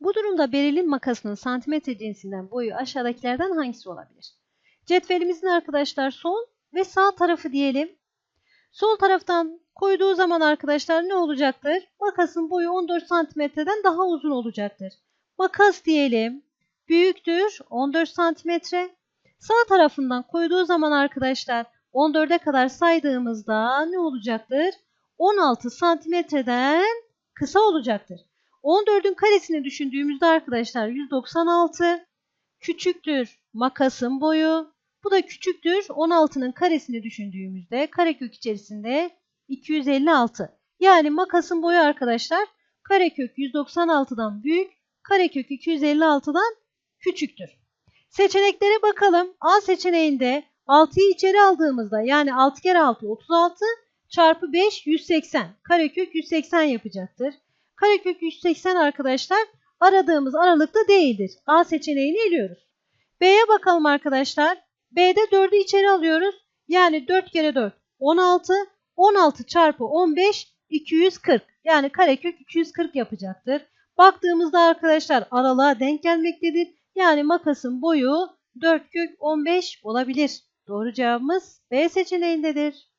Bu durumda berilin makasının santimetre cinsinden boyu aşağıdakilerden hangisi olabilir? Cetvelimizin arkadaşlar sol ve sağ tarafı diyelim. Sol taraftan koyduğu zaman arkadaşlar ne olacaktır? Makasın boyu 14 santimetreden daha uzun olacaktır. Makas diyelim. Büyüktür 14 santimetre. Sağ tarafından koyduğu zaman arkadaşlar 14'e kadar saydığımızda ne olacaktır? 16 santimetreden kısa olacaktır. 14'ün karesini düşündüğümüzde arkadaşlar 196 küçüktür makasın boyu. Bu da küçüktür 16'nın karesini düşündüğümüzde karekök içerisinde 256. Yani makasın boyu arkadaşlar karekök 196'dan büyük, karekök 256'dan küçüktür. Seçeneklere bakalım. A seçeneğinde 6'yı içeri aldığımızda yani 6 kere 6 36 çarpı 5 180. Karekök 180 yapacaktır. Karekök 180 arkadaşlar aradığımız aralıkta değildir. A seçeneğini eliyoruz. B'ye bakalım arkadaşlar. B'de 4'ü içeri alıyoruz. Yani 4 kere 4 16. 16 çarpı 15 240. Yani karekök 240 yapacaktır. Baktığımızda arkadaşlar aralığa denk gelmektedir. Yani makasın boyu 4 kök 15 olabilir. Doğru cevabımız B seçeneğindedir.